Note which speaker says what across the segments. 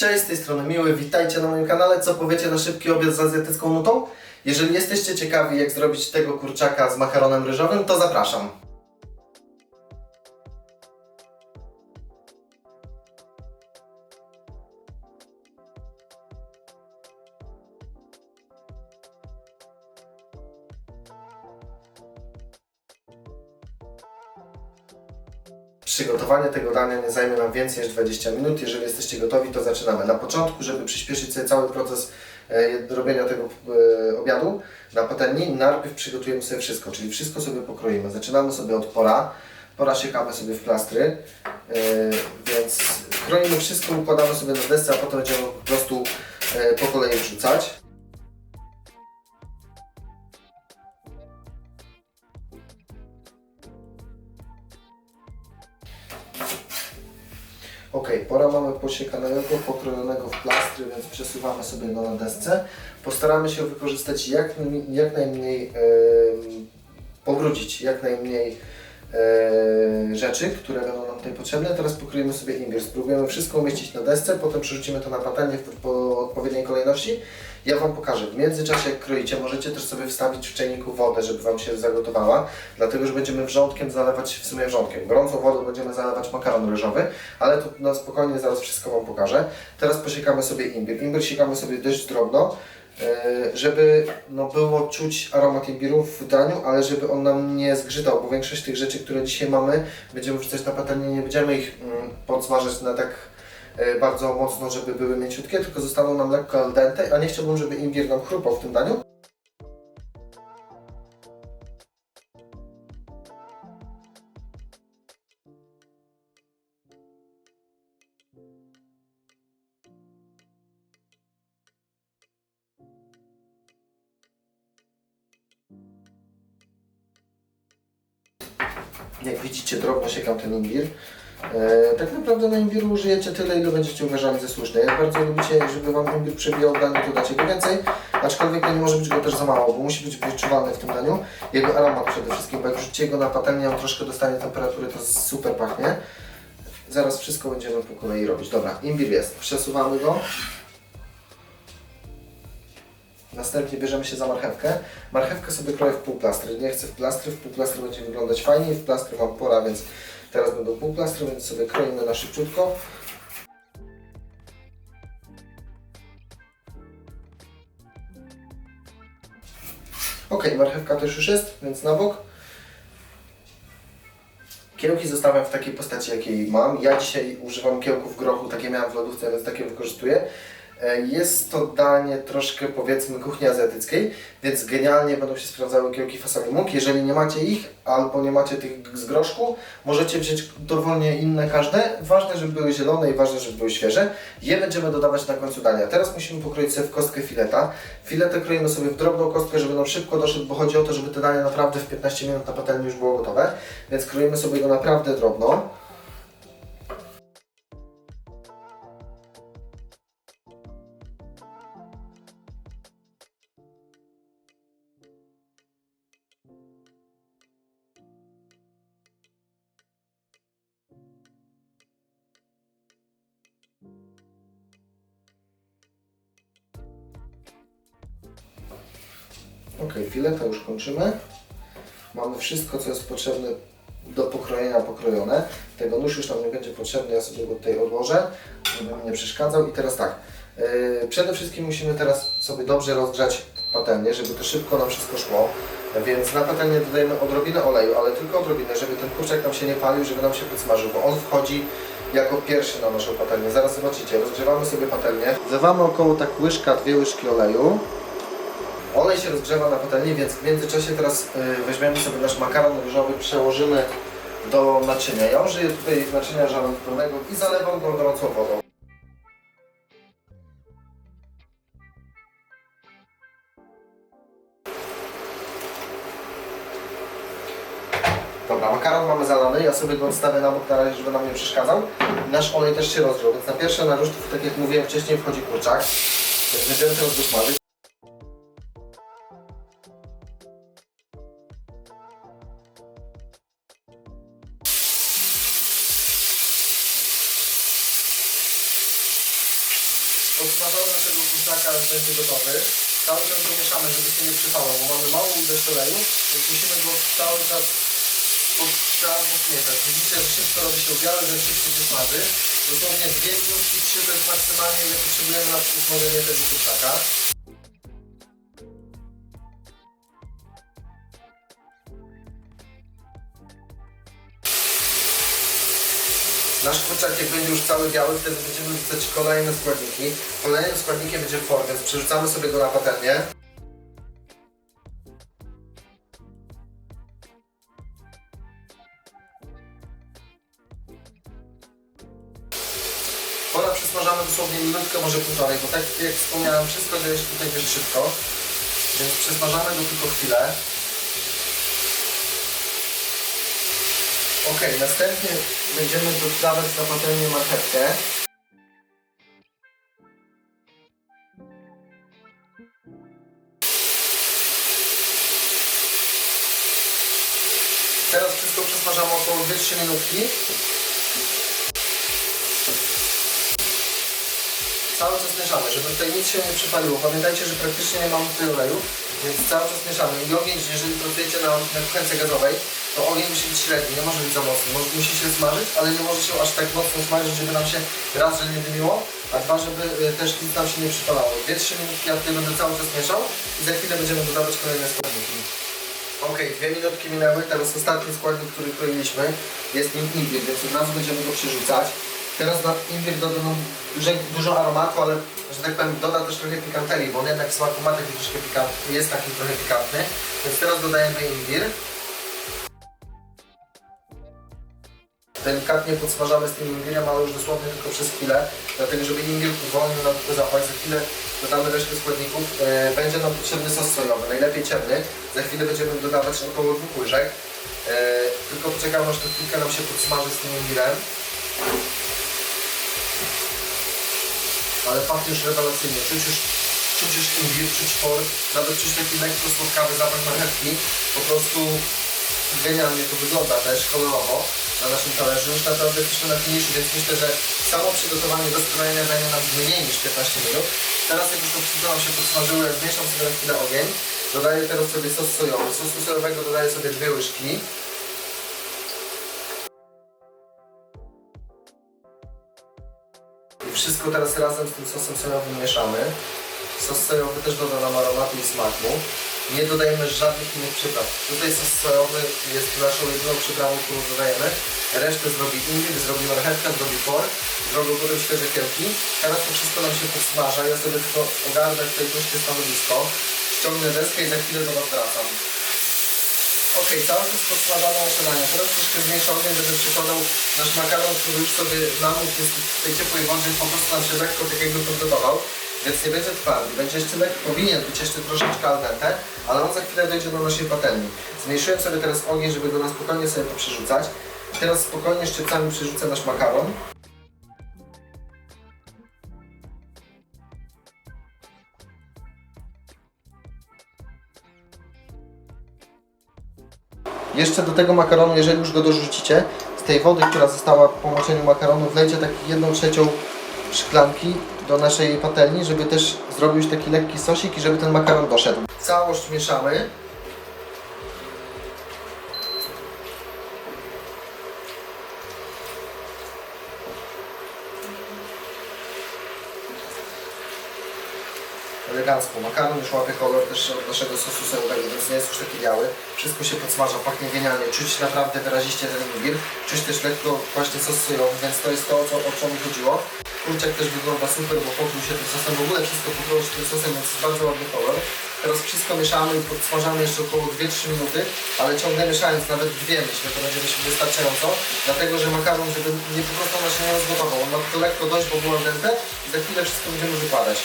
Speaker 1: Cześć, z tej strony Miły, witajcie na moim kanale. Co powiecie na szybki obiad z azjatycką nutą? Jeżeli jesteście ciekawi jak zrobić tego kurczaka z makaronem ryżowym, to zapraszam. Przygotowanie tego dania nie zajmie nam więcej niż 20 minut. Jeżeli jesteście gotowi, to zaczynamy. Na początku, żeby przyspieszyć sobie cały proces e, robienia tego e, obiadu na patelni, najpierw przygotujemy sobie wszystko, czyli wszystko sobie pokroimy. Zaczynamy sobie od pora. Pora siekamy sobie w plastry, e, więc kroimy wszystko, układamy sobie na desce, a potem będziemy po prostu po kolei wrzucać. Przesuwamy sobie go na desce. Postaramy się wykorzystać jak, jak najmniej, pobrudzić jak najmniej e, rzeczy, które będą nam tutaj potrzebne. Teraz pokroimy sobie imbir. Spróbujemy wszystko umieścić na desce, potem przerzucimy to na patelnię w po odpowiedniej kolejności. Ja Wam pokażę. W międzyczasie jak kroicie, możecie też sobie wstawić w czajniku wodę, żeby Wam się zagotowała, dlatego że będziemy wrzątkiem zalewać, w sumie wrzątkiem, gorącą wodą będziemy zalewać makaron ryżowy, ale to na spokojnie zaraz wszystko Wam pokażę. Teraz posiekamy sobie imbir. Imbir siekamy sobie dość drobno, e, żeby no, było czuć aromat imbiru w daniu, ale żeby on nam nie zgrzytał, bo większość tych rzeczy, które dzisiaj mamy, będziemy wrzucać na patelnię, nie będziemy ich mm, podsmażać na tak bardzo mocno, żeby były mięciutkie, tylko zostaną nam lekko al dente, a nie chciałbym, żeby imbir nam chrupał w tym daniu. Jak widzicie, drobno siekam ten imbir. E, tak naprawdę na imbiru użyjecie tyle, ile będziecie uważali za słuszne. Jak bardzo lubicie, żeby Wam imbir przebijał w daniu, to dacie go więcej, aczkolwiek nie może być go też za mało, bo musi być wyczuwalny w tym daniu. Jego aromat przede wszystkim, bo jak rzucicie go na patelnię, on troszkę dostanie temperatury, to super pachnie. Zaraz wszystko będziemy po kolei robić. Dobra, imbir jest. Przesuwamy go. Następnie bierzemy się za marchewkę. Marchewkę sobie kroję w pół plastry. Nie chcę w plastry, w pół plastry będzie wyglądać fajniej. W plastry mam pora, więc teraz będą pół plastry, więc sobie kroimy na szybciutko. Ok, marchewka też już jest, więc na bok. Kiełki zostawiam w takiej postaci, jakiej mam. Ja dzisiaj używam kiełków grochu, takie miałem w lodówce, więc takie wykorzystuję. E, Jest to danie troszkę powiedzmy kuchni azjatyckiej, więc genialnie będą się sprawdzały kiełki fasoli muk. Jeżeli nie macie ich albo nie macie tych z groszku, możecie wziąć dowolnie inne każde. Ważne, żeby były zielone i ważne, żeby były świeże. Je będziemy dodawać na końcu dania. Teraz musimy pokroić sobie w kostkę fileta. Filetę kroimy sobie w drobną kostkę, żeby nam szybko doszedł, bo chodzi o to, żeby to danie naprawdę w 15 minut na patelni już było gotowe. Więc kroimy sobie go naprawdę drobno. Ok, fileta już kończymy. Mamy wszystko, co jest potrzebne do pokrojenia pokrojone. Tego nóż już nam nie będzie potrzebny, ja sobie go tutaj odłożę, żeby mi nie przeszkadzał. I teraz tak, yy, przede wszystkim musimy teraz sobie dobrze rozgrzać patelnię, żeby to szybko nam wszystko szło. Więc na patelnię dodajemy odrobinę oleju, ale tylko odrobinę, żeby ten kurczak nam się nie palił, żeby nam się podsmażył, bo on wchodzi jako pierwszy na naszą patelnię. Zaraz zobaczycie, rozgrzewamy sobie patelnię. Zlewamy około tak łyżka, dwie łyżki oleju. Olej się rozgrzewa na patelni, więc w międzyczasie teraz y, weźmiemy sobie nasz makaron ryżowy, przełożymy do naczynia. Ja użyję tutaj naczynia żarówkowego i zalewam go gorącą wodą. Dobra, makaron mamy zalany, ja sobie go odstawię na bok na razie, żeby nam nie przeszkadzał. Nasz olej też się rozgrzał, więc na pierwsze naruszki, tak jak mówiłem wcześniej, wchodzi kurczak. Więc będziemy teraz go Podsmażamy naszego kurczaka, będzie gotowy. Cały czas go mieszamy, żeby się nie przypalał, bo mamy małą ilość oleju, więc musimy go cały czas mieszać. Widzicie, że szybko robi się białe, że szybko się smaży. Dosłownie 2 minutki, 3 to jest maksymalnie ile potrzebujemy na usmażenie tego kurczaka. Nasz kurczak jak będzie już cały biały, wtedy będziemy wrzucać kolejne składniki. Kolejnym składnikiem będzie for, więc przerzucamy sobie go na patelnię. Pora przysmażamy dosłownie minutkę, może półtorej, bo tak jak wspomniałem, wszystko dzieje się tutaj dość szybko. Więc przysmażamy go tylko chwilę. Ok, następnie będziemy dodawać na patelnię marchewkę. Teraz wszystko przesmażamy około 2-3 minutki. Cały czas mieszamy, żeby tutaj nic się nie przypaliło. Pamiętajcie, że praktycznie nie mamy tutaj oleju, więc cały czas mieszamy. I ogień, jeżeli pracujecie na, na kuchence gazowej, to ogień musi być średni, nie może być za mocny. Może, musi się smażyć, ale nie może się aż tak mocno smażyć, żeby nam się raz, że nie dymiło, a dwa, żeby y, też nic nam się nie przypalało. 2-3 minutki ja tutaj będę cały czas mieszał i za chwilę będziemy dodawać kolejne składniki. Ok, dwie minutki minęły, teraz ostatni składnik, który kroiliśmy jest imbir, więc od razu będziemy go przerzucać. Teraz na imbir doda nam dużo, aromatu, ale że tak powiem doda też trochę pikanterii, bo on jednak w smaku ma taki troszkę pikantny, jest taki trochę pikantny. Więc teraz dodajemy imbir. Delikatnie podsmażamy z tym imbirem, ale już dosłownie tylko przez chwilę, dlatego żeby imbir uwolnił nam tylko zapach. Za chwilę dodamy resztę składników. E, Będzie nam potrzebny sos sojowy, najlepiej ciemny. Za chwilę będziemy dodawać około dwóch łyżek. E, Tylko poczekamy, aż to chwilkę nam się podsmaży z tym imbirem. Ale pachnie już rewelacyjnie. Czuć już, czuć już imbir, czuć por, nawet czuć taki lekko słodkawy zapach marchewki. Po prostu genialnie to wygląda też kolorowo na naszym talerzu. Już naprawdę jesteśmy na finiszu, więc myślę, że samo przygotowanie do skrojenia zajmie nam mniej niż 15 minut. Teraz jak już to wszystko nam się podsmażyło, ja zmniejszam sobie na chwilę ogień. Dodaję teraz sobie sos sojowy. Sosu sojowego dodaję sobie dwie łyżki. I wszystko teraz razem z tym sosem sojowym mieszamy. Sos sojowy też doda nam aromatu i smaku. Nie dodajemy żadnych innych przypraw. Tutaj sos sojowy jest naszą jedyną przyprawą, którą dodajemy. Resztę zrobi imbir, zrobi marchewka, zrobi por, zrobią potem świeże kiełki. Teraz to wszystko nam się podsmaża. Ja sobie tylko ogarnę tutaj goście stanowisko. Ściągnę deskę i za chwilę do Was wracam. Ok, cały czas podsmażane nasze dania. Teraz troszkę zmniejszę ogień, żeby przykładał nasz makaron, który już sobie namógł jest w tej ciepłej wodzie, po prostu nam się lekko tak jakby podgotował. Więc nie będzie twardy, będzie jeszcze powinien być jeszcze troszeczkę al dente, ale on za chwilę dojdzie do naszej patelni. Zmniejszyłem sobie teraz ogień, żeby go na spokojnie sobie poprzerzucać. Teraz spokojnie szczypcami przerzucę nasz makaron. Jeszcze do tego makaronu, jeżeli już go dorzucicie, z tej wody, która została po moczeniu makaronu, wlejcie tak jedną trzecią szklanki do naszej patelni, żeby też zrobił taki lekki sosik i żeby ten makaron doszedł. Całość mieszamy. elegancko. Makaron już łapie kolor też od naszego sosu sojowego, więc nie jest już taki biały. Wszystko się podsmaża, pachnie genialnie. Czuć naprawdę wyraziście ten imbir. Czuć też lekko właśnie sos więc to jest to, o co, o co mi chodziło. Kurczak też wygląda super, bo pokrył się tym sosem. W ogóle wszystko pokryło się tym sosem, więc jest bardzo ładny kolor. Teraz wszystko mieszamy i podsmażamy jeszcze około 2-3 minuty, ale ciągle mieszając, nawet dwie myślę, to będzie myślę wystarczająco, dlatego że makaron, żeby nie po prostu ona się nie rozgotował. On ma tylko lekko dojść, bo było dente i za chwilę wszystko będziemy wykładać.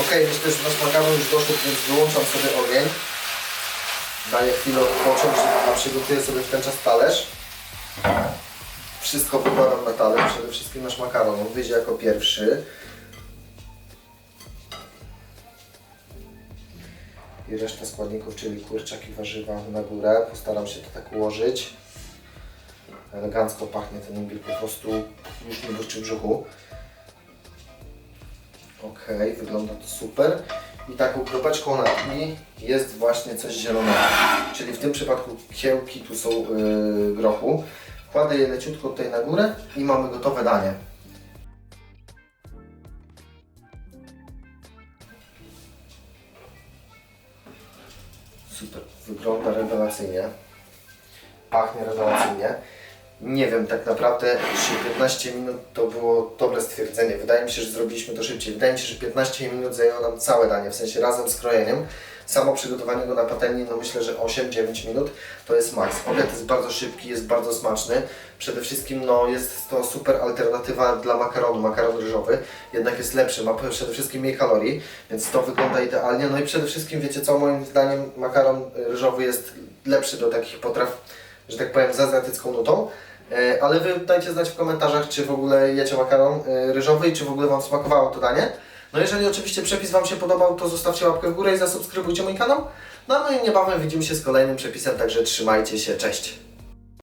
Speaker 1: Ok, myślę, że nasz makaron już doszedł, więc wyłączam sobie ogień. Daję chwilę odpocząć, a przygotuję sobie w ten czas talerz. Wszystko wykładam na talerz, przede wszystkim nasz makaron, on wyjdzie jako pierwszy. i resztę składników, czyli kurczak i warzywa na górę. Postaram się to tak ułożyć. Elegancko pachnie ten imbir, po prostu już mi burczy w Ok, wygląda to super. I taką kropeczką na dni jest właśnie coś zielonego. Czyli w tym przypadku kiełki tu są yy, grochu. Kładę je leciutko tutaj na górę i mamy gotowe danie. Super, wygląda rewelacyjnie. Pachnie rewelacyjnie. Nie wiem tak naprawdę, czy 15 minut to było dobre stwierdzenie. Wydaje mi się, że zrobiliśmy to szybciej. Wydaje mi się, że 15 minut zajęło nam całe danie, w sensie razem z krojeniem. Samo przygotowanie go na patelni, no myślę, że 8-9 minut to jest maks. Obiad jest bardzo szybki, jest bardzo smaczny. Przede wszystkim no, jest to super alternatywa dla makaronu, makaron ryżowy. Jednak jest lepszy, ma przede wszystkim mniej kalorii, więc to wygląda idealnie. No i przede wszystkim, wiecie co, moim zdaniem makaron ryżowy jest lepszy do takich potraw, że tak powiem, z azjatycką nutą. E, Ale Wy dajcie znać w komentarzach, czy w ogóle jecie makaron e, ryżowy i czy w ogóle Wam smakowało to danie. No jeżeli oczywiście przepis Wam się podobał, to zostawcie łapkę w górę i zasubskrybujcie mój kanał. No, no i niebawem widzimy się z kolejnym przepisem, także trzymajcie się, cześć!